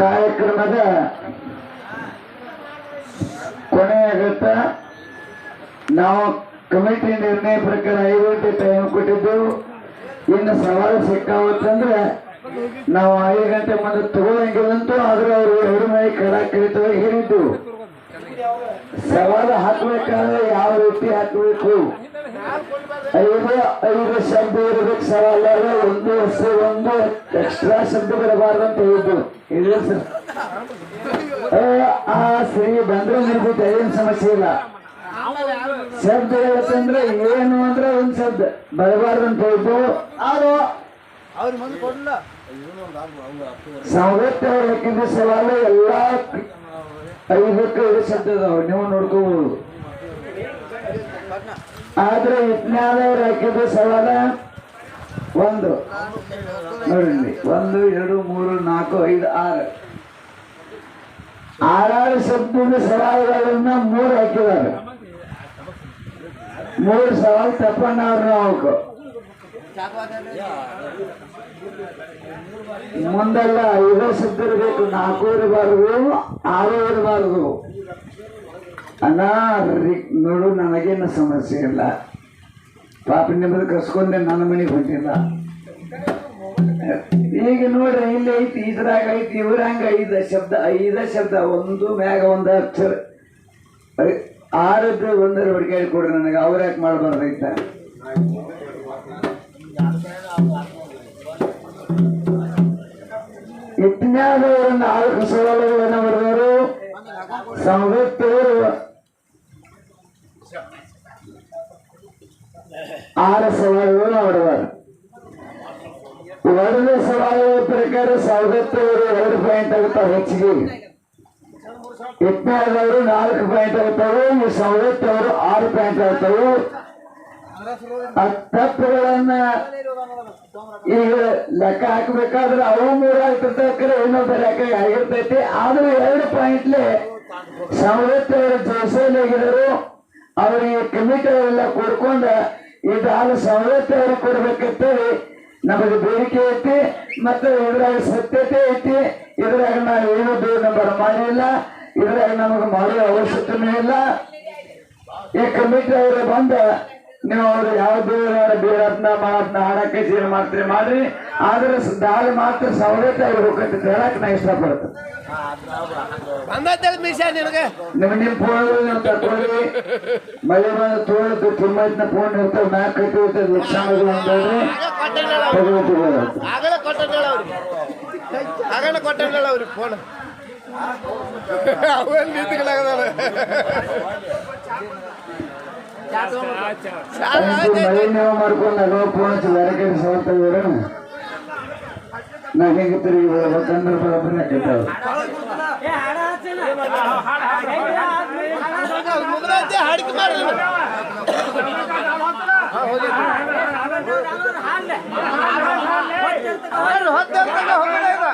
ಕಾರ್ಯಕ್ರಮದ ಕೊನೆಯಾಗತ್ತ. ನಾವು ಕಮಿಟಿ ನಿರ್ಣಯ ಪ್ರಕಾರ ಐದು ಗಂಟೆ ಟೈಮ್ ಕೊಟ್ಟಿದ್ದು. ಇನ್ನು ಸವಾಲು ಸಿಕ್ಕಾವತ್ತಂದ್ರೆ ನಾವು ಐದು ಗಂಟೆ ಮುಂದೆ ತಗೊಳಂಗಿಲ್ಲಂತೂ ಆದ್ರೆ ಅವರು ಎರಡು ಮೈ ಕರ ಕಡಿತವಾಗಿ ಹೇಳಿದ್ದು. ಸವಾಲು ಹಾಕ್ಬೇಕಾದ್ರೆ ಯಾವ ರೀತಿ ಹಾಕ್ಬೇಕು? ಐದು ಐದು ಶಬ್ದ ಇರಬೇಕು ಸವಾಲ ಒಂದು ವರ್ಷ ಒಂದು ಎಕ್ಸ್ಟ್ರಾ ಶಬ್ದ ಬರಬಾರ್ದು ಅಂತ ಹೇಳಿದ್ರು ಇಲ್ಲ ಸರ್ ಆ ಶ್ರೀ ಬಂದ್ರೆ ನಿರ್ಬಿಟ್ಟು ಏನ್ ಸಮಸ್ಯೆ ಇಲ್ಲ. ಶಬ್ದ ಹೇಳ್ತಂದ್ರೆ ಏನು ಅಂದ್ರೆ ಒಂದ್ ಶಬ್ದ. ಬರಬಾರ್ದು ಅಂತ ಹೇಳಿದ್ರು ಅದು ಅವ್ರ ಸವಾಲು ಎಲ್ಲಾ ಐದಕ್ಕೆ ಐದು ಶಬ್ದ ಅದಾವ. ನೀವು ನೋಡ್ಕೋಬಹುದು ಆದ್ರೆ ಯಜ್ಞಾನವ್ರು ಹಾಕಿದ ಸವಾಲ ಒಂದು. ನೋಡಿ ಒಂದು, ಎರಡು, ಮೂರು, ನಾಲ್ಕು, ಐದು, ಆರು. ಆರಾರು ಶಬ್ದದ ಸವಾಲುಗಳನ್ನ ಮೂರು ಹಾಕಿದ್ದಾರೆ. ಮೂರು ಸವಾಲು ತಪ್ಪಣ್ಣ ಅವ್ರು ನಾವು ಮುಂದೆಲ್ಲ ಐದು ಶಬ್ದ ಇರಬೇಕು ನಾಲ್ಕು ಇರಬಾರ್ದು, ಆರು ಇರಬಾರ್ದು. ರಿ- ನೋಡು, ನನಗೇನು ಸಮಸ್ಯೆ ಇಲ್ಲ. ಪಾಪ ನಿಮ್ಮದು ಕಸ್ಕೊಂಡೆ ನನ್ನ ಮನೆಗೆ ಹೊಂಟಿಲ್ಲ. ಈಗ ನೋಡ್ರಿ, ಇಲ್ಲಿ ಐತಿ, ಇದ್ರಾಗ ಐತಿ, ಇವ್ರಂಗ ಐದ ಶಬ್ದ ಐದ ಶಬ್ದ, ಒಂದು ಮ್ಯಾಗ ಒಂದು ಅಕ್ಷರ ಆರದ್ದು ಒಂದರ ಹುಡುಕಾಡಿ ಕೊಡ್ರಿ ನನಗೆ, ಅವ್ರ ಯಾಕೆ ಮಾಡ್ಬಾರ್ದೈತ ಇಟ್ಟಿನ ನಾಲ್ಕು ಸವಾಲುಗಳನ್ನು ಬರ್ದವರು. ಸಂವತ್ತವರು ಆರು ಸವಾಲುಗಳು ಆಡುವರು ಎರಡನೇ ಸವಾಲುಗಳ ಪ್ರಕಾರ ಸವದತ್ತವರು ಎರಡು ಪಾಯಿಂಟ್ ಆಗುತ್ತಾವೆ ಹೆಚ್ಚಿಗೆ? ವಿಜ್ಞಾನದವರು ನಾಲ್ಕು ಪಾಯಿಂಟ್ ಆಗುತ್ತವೆ, ಈ ಸವದತ್ತವರು ಆರು ಪಾಯಿಂಟ್ ಆಗುತ್ತವೆ. ತಪ್ಪುಗಳನ್ನ ಈಗ ಲೆಕ್ಕ ಹಾಕಬೇಕಾದ್ರೆ ಅವು ಮೂರು ಆಗ್ತಿರ್ತಕ್ಕರೆ ಇನ್ನೊಬ್ಬ ಲೆಕ್ಕ ಆಗಿರ್ತೈತಿ. ಆದ್ರೂ ಎರಡು ಪಾಯಿಂಟ್ಲೆ ಸಮೃದ್ಧವರು ಜಯಶೈಲಿಗಿದರು ಅವರಿಗೆ ಕಮಿಟಿ ಅವರೆಲ್ಲ ಕೊಡ್ಕೊಂಡ ಇದು ಹಾಲು ಕೊಡ್ಬೇಕಂತ ನಮಗೆ ಬೇಡಿಕೆ ಐತಿ, ಮತ್ತೆ ಇದ್ರಾಗ ಸತ್ಯತೆ ಐತಿ. ಇದ್ರಾಗ ನಾವು ಏನು ನಂಬರ್ ಮಾಡಿಲ್ಲ. ಇದ್ರಾಗ ನಮಗೆ ಮಾಡುವ ಅವಶ್ಯಕತೆ ಇಲ್ಲ. ಈ ಕಮಿಟಿ ಅವರು ಬಂದ, ನೀವು ಅವ್ರು ಯಾವ ದೇವರ ಬೇರತ್ನ ಮಾಡತ್ನ ಹಾಡಕ್ಕೆ ಜೀವನ ಮಾಡ್ತೀರಿ, ಮಾಡ್ರಿ. ಆದ್ರೆ ದಾಲ್ ದಾಳಿ ಮಾತ್ರ ಸವಲತ್ತು ಅವ್ರು ಹೋಗತ್ತೆ ಹೇಳಕ್ ನಾ ಇಷ್ಟಪಡ್ತೇನೆ. ನಿಮ್ ನಿಮ್ ಫೋನ್ ತಕೊಳ್ಳಿ ಮಳೆ ಬಂದ ತೋಳದ್ದು ತುಂಬಾ ಫೋನ್ ಇರ್ತಾವ ನಾ ಕಟ್ಟಿ ಇರ್ತದೆ ಅಂತಂದ್ರೆ ಅವ್ರಿಗೆ ಫೋನ್ ಅವನ್ ಮಾಡ್ಕೊಂಡು ನಗೋ ಫೋನ್ ಹಚ್ಚಿ ಬೇರೆ ಕಡೆ ಇದ್ದೀರ ನಾ ಹೆಂಗೆ ತಿರುಗಿ ಬರ್ಬೇಕಂದ್ರೆ ಬರೋಬ್ಬರಿ ಕೆಟ್ಟವು ಮುಗ್ದೈತಿ ಹಾಡಿಕೆ ಮಾಡ್ರಿ ಹೊತ್ತೆ ಹೋಗ್ತದೆ